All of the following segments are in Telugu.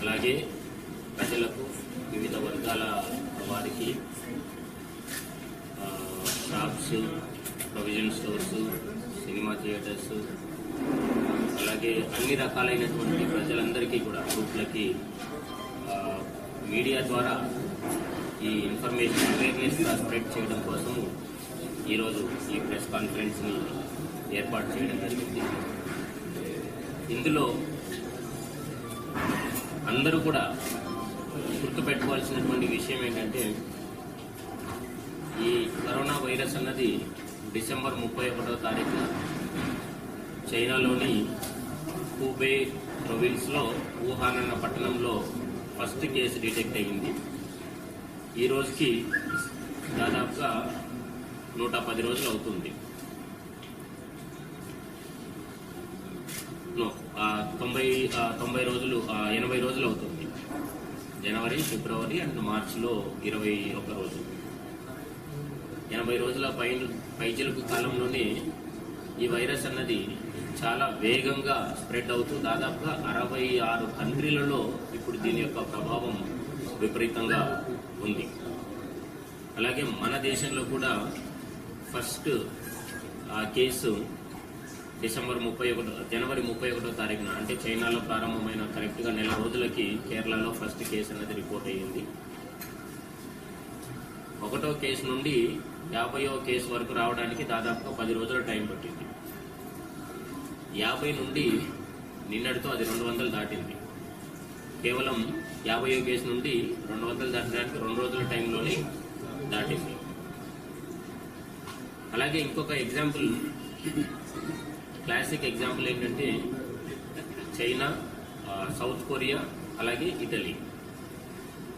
అలాగే ప్రజలకు వివిధ వర్గాల వారికి shops provision stores cinema theatres అలాగే అన్ని రకాలైనటువంటి ప్రజలందరికీ కూడా గ్రూప్లకి మీడియా ద్వారా ఈ ఇన్ఫర్మేషన్ అవేర్నెస్ స్ప్రెడ్ చేయడం కోసం ఈరోజు ఈ ప్రెస్ కాన్ఫరెన్స్ని ఏర్పాటు చేయడం జరిగింది. ఇందులో అందరూ కూడా గుర్తుపెట్టుకోవాల్సినటువంటి విషయం ఏంటంటే ఈ కరోనా వైరస్ అన్నది డిసెంబర్ ముప్పై ఒకటో తారీఖున చైనాలోని హూబే ప్రొవిన్స్లో వుహాన్ అన్న పట్టణంలో ఫస్ట్ కేసు డిటెక్ట్ అయ్యింది. ఈ రోజుకి దాదాపుగా నూట పది రోజులు అవుతుంది నో, ఆ, తొంభై తొంభై రోజులు ఎనభై రోజులు అవుతుంది. జనవరి ఫిబ్రవరి అండ్ మార్చిలో ఇరవై ఒక్క రోజు ఎనభై రోజుల పై పైచిలుకు కాలంలోనే ఈ వైరస్ అన్నది చాలా వేగంగా స్ప్రెడ్ అవుతూ దాదాపుగా అరవై ఆరు కంట్రీలలో ఇప్పుడు దీని యొక్క ప్రభావం విపరీతంగా ఉంది. అలాగే మన దేశంలో కూడా ఫస్ట్ ఆ కేసు డిసెంబర్ ముప్పై ఒకటో జనవరి ముప్పై ఒకటో తారీఖున అంటే చైనాలో ప్రారంభమైన కరెక్ట్గా నెల రోజులకి కేరళలో ఫస్ట్ కేసు అనేది రిపోర్ట్ అయ్యింది. ఒకటో కేసు నుండి యాభైయో కేసు వరకు రావడానికి దాదాపుగా పది రోజుల టైం పట్టింది. యాభై నుండి నిన్నటితో అది రెండు వందలు దాటింది. కేవలం యాభై కేసు నుండి రెండు వందలు దాటడానికి రెండు రోజుల టైంలోనే దాటింది. అలాగే ఇంకొక ఎగ్జాంపుల్ క్లాసిక్ ఎగ్జాంపుల్ ఏంటంటే చైనా సౌత్ కొరియా అలాగే ఇటలీ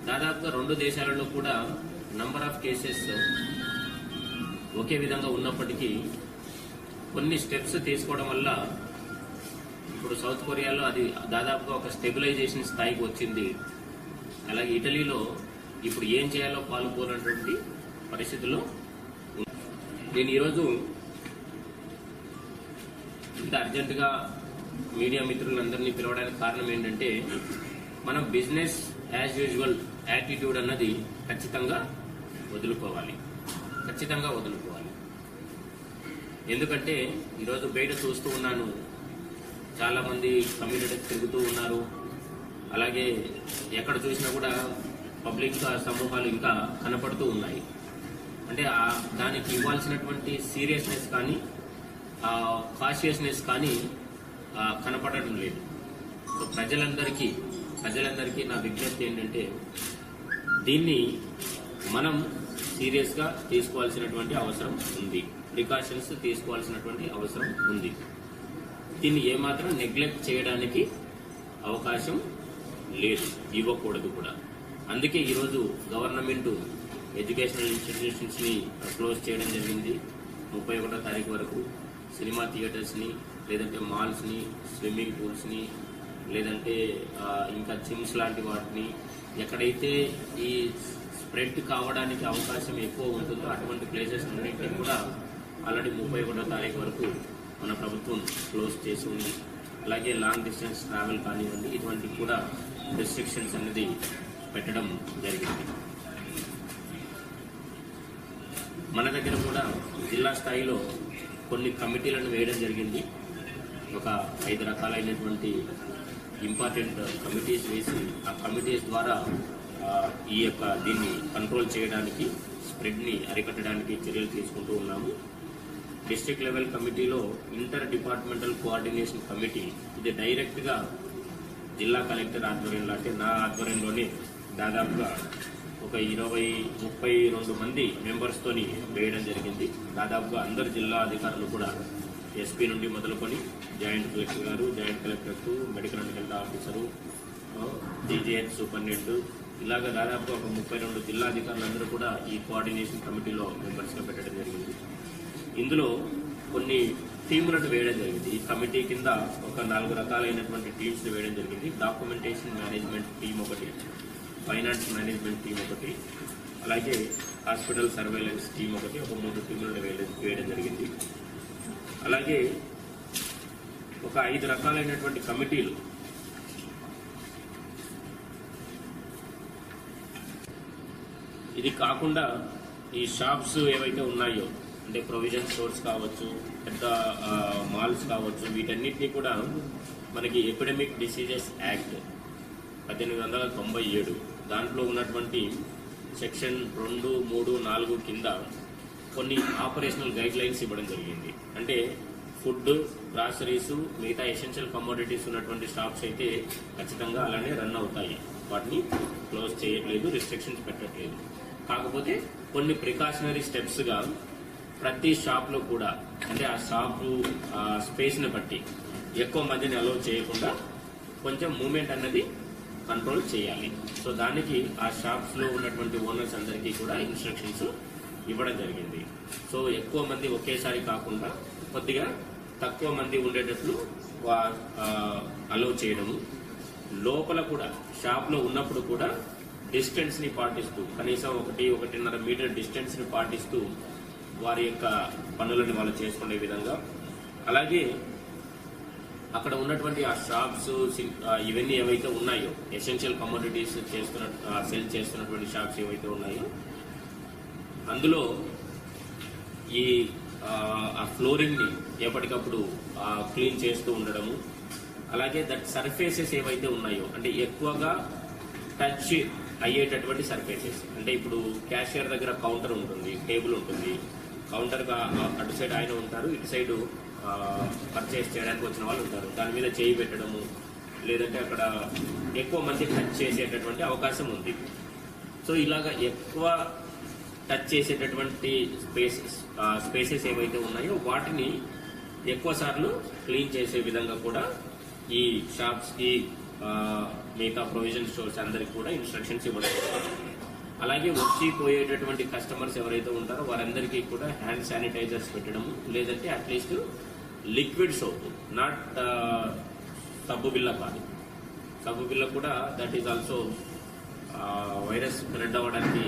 దాదాపుగా రెండు దేశాలలో కూడా నంబర్ ఆఫ్ కేసెస్ ఒకే విధంగా ఉన్నప్పటికీ కొన్ని స్టెప్స్ తీసుకోవడం వల్ల ఇప్పుడు సౌత్ కొరియాలో అది దాదాపుగా ఒక స్టెబిలైజేషన్ స్థాయికి వచ్చింది అలాగే ఇటలీలో ఇప్పుడు ఏం చేయాలో పాల్గొనటువంటి పరిస్థితుల్లో ఉంది. నేను ఈరోజు ఇంత అర్జెంటుగా మీడియా మిత్రులందరినీ పిలవడానికి కారణం ఏంటంటే మనం బిజినెస్ యాజ్ యూజువల్ యాటిట్యూడ్ అన్నది ఖచ్చితంగా వదులుకోవాలి. ఖచ్చితంగా వదులుకోవాలి. ఎందుకంటే ఈరోజు బయట చూస్తూ ఉన్నాను చాలామంది కమ్యూనిటీ తిరుగుతూ ఉన్నారు. అలాగే ఎక్కడ చూసినా కూడా పబ్లిక్ సమూహాలు ఇంకా కనపడుతూ ఉన్నాయి. అంటే దానికి ఇవ్వాల్సినటువంటి సీరియస్నెస్ కానీ కాషియస్నెస్ కానీ కనపడడం లేదు. సో ప్రజలందరికీ ప్రజలందరికీ నా విజ్ఞప్తి ఏంటంటే దీన్ని మనం సీరియస్గా తీసుకోవాల్సినటువంటి అవసరం ఉంది. ప్రికాషన్స్ తీసుకోవాల్సినటువంటి అవసరం ఉంది. దీన్ని ఏమాత్రం నెగ్లెక్ట్ చేయడానికి అవకాశం లేదు. ఇవ్వకూడదు కూడా. అందుకే ఈరోజు గవర్నమెంట్ ఎడ్యుకేషనల్ ఇన్స్టిట్యూషన్స్ని క్లోజ్ చేయడం జరిగింది. ముప్పై ఒకటో తారీఖు వరకు సినిమా థియేటర్స్ని లేదంటే మాల్స్ని స్విమ్మింగ్ పూల్స్ని లేదంటే ఇంకా జిమ్స్ లాంటి వాటిని ఎక్కడైతే ఈ స్ప్రెడ్ కావడానికి అవకాశం ఎక్కువ ఉంటుందో అటువంటి ప్లేసెస్ అన్నింటినీ కూడా ఆల్రెడీ ముప్పై ఒకటో తారీఖు వరకు మన ప్రభుత్వం క్లోజ్ చేసి ఉంది. అలాగే లాంగ్ డిస్టెన్స్ ట్రావెల్ కానివ్వండి ఇటువంటి కూడా రెస్ట్రిక్షన్స్ అనేది పెట్టడం జరిగింది. మన దగ్గర కూడా జిల్లా స్థాయిలో కొన్ని కమిటీలను వేయడం జరిగింది. ఒక ఐదు రకాలైనటువంటి ఇంపార్టెంట్ కమిటీస్ వేసి ఆ కమిటీస్ ద్వారా ఈ యొక్క దీన్ని కంట్రోల్ చేయడానికి స్ప్రెడ్ని అరికట్టడానికి చర్యలు తీసుకుంటూ ఉన్నాము. డిస్ట్రిక్ట్ లెవెల్ కమిటీలో ఇంటర్ డిపార్ట్మెంటల్ కోఆర్డినేషన్ కమిటీ ఇది డైరెక్ట్గా జిల్లా కలెక్టర్ ఆధ్వర్యంలో అంటే నా ఆధ్వర్యంలోనే దాదాపుగా ఒక ఇరవై ముప్పై రెండు మంది మెంబర్స్తోని వేయడం జరిగింది. దాదాపుగా అందరు జిల్లా అధికారులు కూడా ఎస్పీ నుండి మొదలుకొని జాయింట్ కలెక్టర్ గారు joint collector medical and health officer DGH superintendent ఇలాగ దాదాపుగా ఒక ముప్పై రెండు జిల్లా అధికారులందరూ కూడా ఈ కోఆర్డినేషన్ కమిటీలో మెంబర్స్గా పెట్టడం జరిగింది. ఇందులో కొన్ని టీములను వేయడం జరిగింది. ఈ కమిటీ కింద ఒక నాలుగు రకాలైనటువంటి టీమ్స్ వేయడం జరిగింది. డాక్యుమెంటేషన్ మేనేజ్మెంట్ టీం ఒకటి. ఫైనాన్స్ మేనేజ్మెంట్ టీం ఒకటి అలాగే హాస్పిటల్ సర్వేలెన్స్ టీం ఒకటి ఒక మూడు టీములను వేయడం వేయడం జరిగింది. అలాగే ఒక ఐదు రకాలైనటువంటి కమిటీలు ఇది కాకుండా ఈ షాప్స్ ఏవైతే ఉన్నాయో అంటే ప్రొవిజన్ స్టోర్స్ కావచ్చు పెద్ద మాల్స్ కావచ్చు వీటన్నిటిని కూడా మనకి ఎపిడమిక్ డిసీజెస్ యాక్ట్ పద్దెనిమిది వందల తొంభై ఏడు దాంట్లో ఉన్నటువంటి సెక్షన్ రెండు మూడు నాలుగు కింద కొన్ని ఆపరేషనల్ గైడ్ లైన్స్ ఇవ్వడం జరిగింది. అంటే ఫుడ్ గ్రాసరీస్ మిగతా ఎసెన్షియల్ కమోడిటీస్ ఉన్నటువంటి షాప్స్ అయితే ఖచ్చితంగా అలానే రన్ అవుతాయి. వాటిని క్లోజ్ చేయట్లేదు రిస్ట్రిక్షన్స్ పెట్టట్లేదు. కాకపోతే కొన్ని ప్రికాషనరీ స్టెప్స్గా ప్రతి షాప్లో కూడా అంటే ఆ షాపు ఆ స్పేస్ని బట్టి ఎక్కువ మందిని అలౌ చేయకుండా కొంచెం మూమెంట్ అన్నది కంట్రోల్ చేయాలి. సో దానికి ఆ షాప్స్లో ఉన్నటువంటి ఓనర్స్ అందరికీ కూడా ఇన్స్ట్రక్షన్స్ ఇవ్వడం జరిగింది. సో ఎక్కువ మంది ఒకేసారి కాకుండా కొద్దిగా తక్కువ మంది ఉండేటట్లు అలో చేయడము. లోపల కూడా షాప్లో ఉన్నప్పుడు కూడా డిస్టెన్స్ని పాటిస్తూ కనీసం ఒకటి ఒకటిన్నర మీటర్ డిస్టెన్స్ని పాటిస్తూ వారి యొక్క పనులను వాళ్ళు చేసుకునే విధంగా. అలాగే అక్కడ ఉన్నటువంటి ఆ షాప్స్ సి- ఇవన్నీ ఏవైతే ఉన్నాయో ఎసెన్షియల్ కమోడిటీస్ చేస్తున్న సెల్ చేస్తున్నటువంటి షాప్స్ ఏవైతే ఉన్నాయో అందులో ఈ ఆ, ఫ్లోరింగ్ని ఎప్పటికప్పుడు క్లీన్ చేస్తూ ఉండడము అలాగే దట్ సర్ఫేసెస్ ఏవైతే ఉన్నాయో అంటే ఎక్కువగా టచ్ అయ్యేటటువంటి సర్ఫేసెస్ అంటే ఇప్పుడు క్యాషియర్ దగ్గర కౌంటర్ ఉంటుంది టేబుల్ ఉంటుంది. కౌంటర్గా అటు సైడ్ ఆయన ఉంటారు ఇటు సైడ్ పర్చేస్ చేయడానికి వచ్చిన వాళ్ళు ఉంటారు. దాని మీద చేయి పెట్టడము లేదంటే అక్కడ ఎక్కువ మంది టచ్ చేసేటటువంటి అవకాశం ఉంది. సో ఇలాగా ఎక్కువ టచ్ చేసేటటువంటి స్పేసెస్ స్పేసెస్ ఏవైతే ఉన్నాయో వాటిని ఎక్కువ సార్లు క్లీన్ చేసే విధంగా కూడా ఈ షాప్స్కి మిగతా ప్రొవిజన్ స్టోర్స్ అందరికి కూడా ఇన్స్ట్రక్షన్స్ ఇవ్వడం అలాగే వచ్చి పోయేటటువంటి కస్టమర్స్ ఎవరైతే ఉంటారో వారందరికీ కూడా హ్యాండ్ శానిటైజర్స్ పెట్టడము లేదంటే అట్లీస్ట్ లిక్విడ్ సోప్ నాట్ సబ్బు బిల్ల కాదు. సబ్బు బిల్ల కూడా that is also virus spread అవ్వడానికి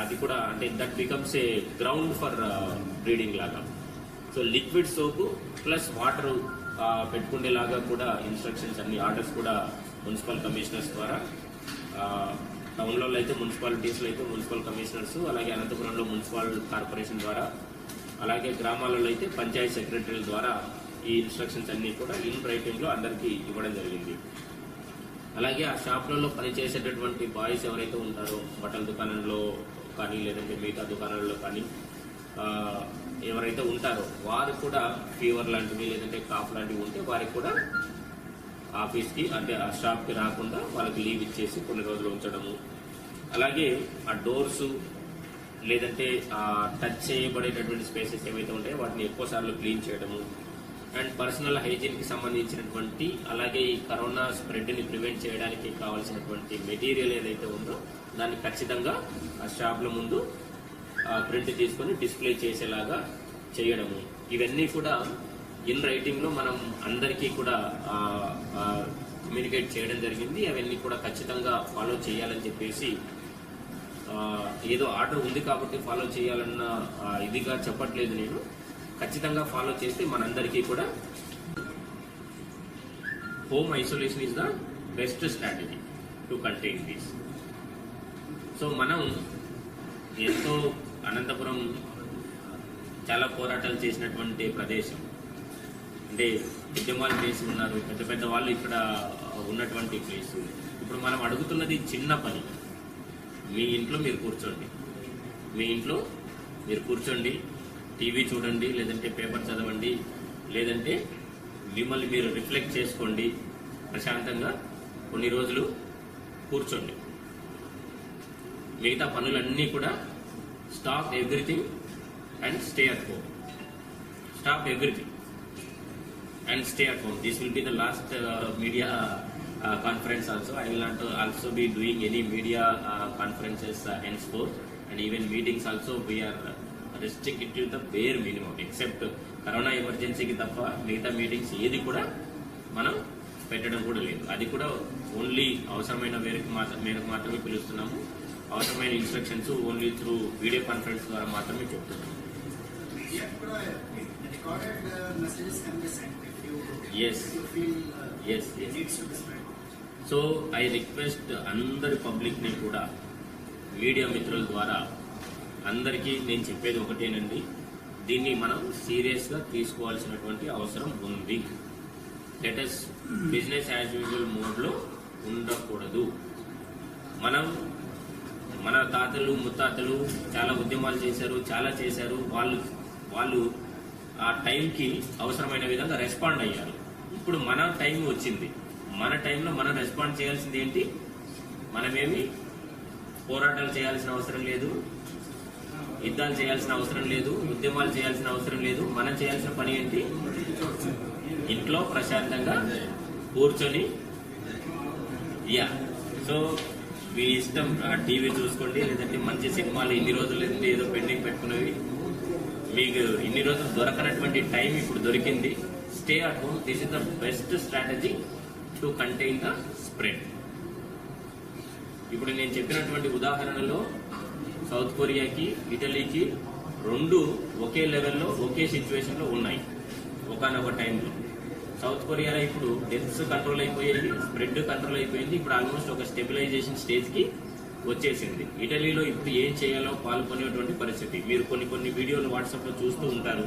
అది కూడా అంటే that becomes a ground for breeding లాగా. So liquid soap plus water పెట్టుకునేలాగా కూడా ఇన్స్ట్రక్షన్స్ అన్ని ఆర్డర్స్ కూడా మున్సిపల్ కమిషనర్స్ ద్వారా uh, టౌన్లో అయితే మున్సిపాలిటీస్లో అయితే మున్సిపల్ కమిషనర్స్ అలాగే అనంతపురంలో మున్సిపల్ కార్పొరేషన్ ద్వారా అలాగే గ్రామాలలో అయితే పంచాయత్ సెక్రటరీల ద్వారా ఈ ఇన్స్ట్రక్షన్స్ అన్ని కూడా ఇన్ రైటింగ్లో అందరికీ ఇవ్వడం జరిగింది. అలాగే ఆ షాపులలో పనిచేసేటటువంటి బాయ్స్ ఎవరైతే ఉంటారో బట్టల దుకాణంలో కానీ లేదంటే మిగతా దుకాణాలలో కానీ ఎవరైతే ఉంటారో వారు కూడా ఫీవర్ లాంటివి లేదంటే కాఫ్ లాంటివి ఉంటే వారికి కూడా ఆఫీస్కి అంటే ఆ షాప్కి రాకుండా వాళ్ళకి లీవ్ ఇచ్చేసి కొన్ని రోజులు ఉంచడము. అలాగే ఆ డోర్స్ లేదంటే టచ్ చేయబడేటటువంటి స్పేసెస్ ఏవైతే ఉంటాయో వాటిని ఎక్కువ సార్లు క్లీన్ చేయడము. అండ్ పర్సనల్ హైజీన్కి సంబంధించినటువంటి అలాగే ఈ కరోనా స్ప్రెడ్ని ప్రివెంట్ చేయడానికి కావాల్సినటువంటి మెటీరియల్ ఏదైతే ఉందో దాన్ని ఖచ్చితంగా ఆ షాప్ల ముందు ప్రింట్ తీసుకొని డిస్ప్లే చేసేలాగా చేయడము. ఇవన్నీ కూడా ఇన్ రైటింగ్లో మనం అందరికీ కూడా కమ్యూనికేట్ చేయడం జరిగింది. అవన్నీ కూడా ఖచ్చితంగా ఫాలో చేయాలని చెప్పేసి ఏదో ఆర్డర్ ఉంది కాబట్టి ఫాలో చేయాలన్న ఇదిగా చెప్పట్లేదు నేను. ఖచ్చితంగా ఫాలో చేస్తే మనందరికీ కూడా home isolation is the best strategy to contain this. So మనం ఎంతో అనంతపురం చాలా పోరాటాలు చేసినటువంటి ప్రదేశం. అంటే ఉద్యమాలు చేసి ఉన్నారు పెద్ద పెద్ద వాళ్ళు ఇక్కడ ఉన్నటువంటి ప్లేస్ ఇప్పుడు మనం అడుగుతున్నది చిన్న పని. మీ ఇంట్లో మీరు కూర్చోండి. మీ ఇంట్లో మీరు కూర్చోండి టీవీ చూడండి లేదంటే పేపర్ చదవండి లేదంటే మిమ్మల్ని మీరు రిఫ్లెక్ట్ చేసుకోండి ప్రశాంతంగా కొన్ని రోజులు కూర్చోండి. మిగతా పనులన్నీ కూడా stop everything and stay at home. Stop everything and stay at home. This will be the last media uh, conference also. I will not uh, also be doing any media uh, conferences uh, henceforth and even meetings also we are restricted to the bare minimum except corona ఎమర్జెన్సీకి తప్ప మిగతా మీటింగ్స్ ఏది కూడా మనం పెట్టడం కూడా లేదు అది కూడా ఓన్లీ అవసరమైన మేరకు మేరకు మాత్రమే పిలుస్తున్నాము అవసరమైన instructions only through video conference ద్వారా మాత్రమే చెప్తున్నాము Yeah, but uh, so I request అందరి పబ్లిక్ని కూడా మీడియా మిత్రుల ద్వారా అందరికీ నేను చెప్పేది ఒకటేనండి. దీన్ని మనం సీరియస్గా తీసుకోవాల్సినటువంటి అవసరం ఉంది. లెటస్ బిజినెస్ యాజ్ యూజువల్ మోడ్లో ఉండకూడదు. మనం మన తాతలు ముత్తాతలు చాలా ఉద్యమాలు చేశారు చాలా చేశారు. వాళ్ళు వాళ్ళు ఆ టైంకి అవసరమైన విధంగా రెస్పాండ్ అయ్యారు. ఇప్పుడు మన టైం వచ్చింది. మన టైంలో మనం రెస్పాండ్ చేయాల్సింది ఏంటి? మనమేమి పోరాటాలు చేయాల్సిన అవసరం లేదు యుద్ధాలు చేయాల్సిన అవసరం లేదు ఉద్యమాలు చేయాల్సిన అవసరం లేదు. మనం చేయాల్సిన పని ఏంటి? ఇంట్లో ప్రశాంతంగా కూర్చొని యా. సో మీ ఇష్టం టీవీ చూసుకోండి లేదంటే మంచి సినిమాలు ఇన్ని రోజులు ఏదో పెండింగ్ పెట్టుకునేవి మీకు ఇన్ని రోజులు దొరకనటువంటి టైం ఇప్పుడు దొరికింది. Stay at home this is the best strategy to contain the spread ఇప్పుడు నేను చెప్పినటువంటి ఉదాహరణలో సౌత్ కొరియాకి ఇటలీకి రెండు ఒకే లెవెల్లో ఒకే సిచ్యువేషన్లో ఉన్నాయి. ఒకనొక టైంలో. సౌత్ కొరియాలో ఇప్పుడు డెత్స్ కంట్రోల్ అయిపోయాయి స్ప్రెడ్ కంట్రోల్ అయిపోయింది ఇప్పుడు ఆల్మోస్ట్ ఒక స్టెబిలైజేషన్ స్టేజ్కి వచ్చేసింది. ఇటలీలో ఇప్పుడు ఏం చేయాలో పాల్గొనేటువంటి పరిస్థితి. మీరు కొన్ని కొన్ని వీడియోలు వాట్సాప్లో చూస్తూ ఉంటారు.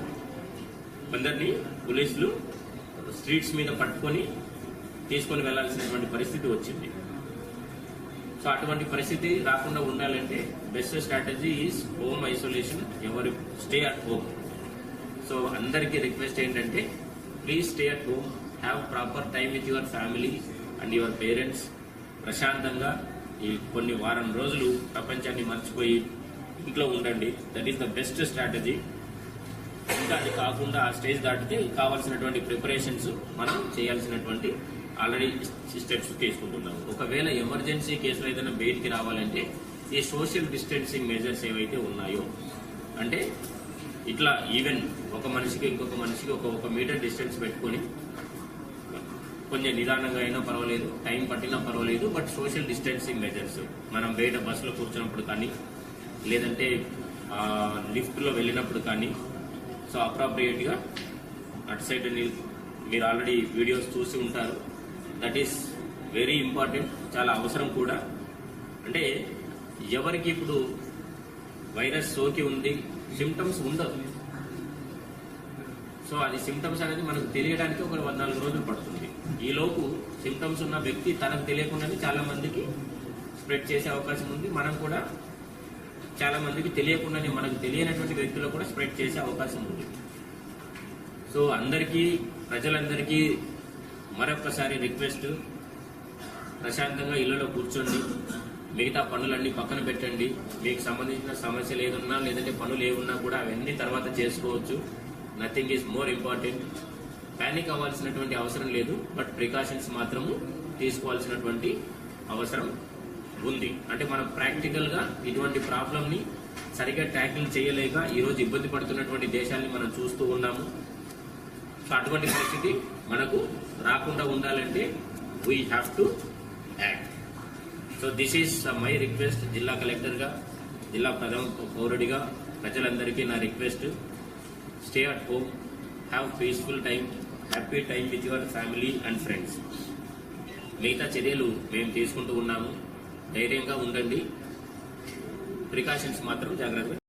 కొందరిని పోలీసులు స్ట్రీట్స్ మీద పట్టుకొని తీసుకొని వెళ్ళాల్సినటువంటి పరిస్థితి వచ్చింది. సో అటువంటి పరిస్థితి రాకుండా ఉండాలంటే best strategy is home isolation ఎవరి స్టే అట్ హోమ్ సో అందరికీ రిక్వెస్ట్ ఏంటంటే please stay at home have proper time with your family and your parents ప్రశాంతంగా ఈ కొన్ని వారం రోజులు ప్రపంచాన్ని మర్చిపోయి ఇంట్లో ఉండండి. That is the best strategy ఇంకా అది కాకుండా ఆ స్టేజ్ దాటితే కావాల్సినటువంటి ప్రిపరేషన్స్ మనం చేయాల్సినటువంటి ఆల్రెడీ స్టెప్స్ తీసుకుంటున్నాము ఒకవేళ ఎమర్జెన్సీ కేసులో ఏదైనా బయటికి రావాలంటే ఈ సోషల్ డిస్టెన్సింగ్ మెజర్స్ ఏవైతే ఉన్నాయో అంటే ఇట్లా ఈవెన్ ఒక మనిషికి ఇంకొక మనిషికి ఒక ఒక మీటర్ డిస్టెన్స్ పెట్టుకొని కొంచెం నిదానంగా అయినా పర్వాలేదు టైం పట్టినా పర్వాలేదు బట్ సోషల్ డిస్టెన్సింగ్ మెజర్స్. మనం బయట బస్సులో కూర్చున్నప్పుడు కానీ లేదంటే లిఫ్ట్లో వెళ్ళినప్పుడు కానీ సో అప్రాప్రియేట్గా అటు సైడ్ మీరు ఆల్రెడీ వీడియోస్ చూసి ఉంటారు. దట్ ఈస్ వెరీ ఇంపార్టెంట్ చాలా అవసరం కూడా. అంటే ఎవరికి ఇప్పుడు వైరస్ సోకి ఉంది సిమ్టమ్స్ ఉండదు సో అది సిమ్టమ్స్ అనేది మనకు తెలియడానికి ఒక పద్నాలుగు రోజులు పడుతుంది. ఈ లోపు సిమ్టమ్స్ ఉన్న వ్యక్తి తనకు తెలియకుండానే చాలా మందికి స్ప్రెడ్ చేసే అవకాశం ఉంది. మనం కూడా చాలా మందికి తెలియకుండానే మనకు తెలియనటువంటి వ్యక్తులు కూడా స్ప్రెడ్ చేసే అవకాశం ఉంది. సో అందరికీ ప్రజలందరికీ మరొకసారి రిక్వెస్ట్ ప్రశాంతంగా ఇళ్ళలో కూర్చోండి. మిగతా పనులన్నీ పక్కన పెట్టండి. మీకు సంబంధించిన సమస్యలు ఏదున్నా లేదంటే పనులు ఏమున్నా కూడా అవన్నీ తర్వాత చేసుకోవచ్చు. Nothing is more important panic అవ్వాల్సినటువంటి అవసరం లేదు. బట్ ప్రికాషన్స్ మాత్రము తీసుకోవాల్సినటువంటి అవసరం ఉంది. అంటే మనం ప్రాక్టికల్గా ఇటువంటి ప్రాబ్లమ్ని సరిగ్గా ట్యాకిల్ చేయలేక ఈరోజు ఇబ్బంది పడుతున్నటువంటి దేశాన్ని మనం చూస్తూ ఉన్నాము. అటువంటి పరిస్థితి మనకు రాకుండా ఉండాలంటే we have to act so this is my request జిల్లా కలెక్టర్గా జిల్లా ప్రథమ పౌరుడిగా ప్రజలందరికీ నా request stay at home have peaceful time happy time with your family and friends మిగతా చర్యలు మేము తీసుకుంటూ ఉన్నాము. ధైర్యంగా ఉండండి. ప్రికాషన్స్ మాత్రం జాగ్రత్తగా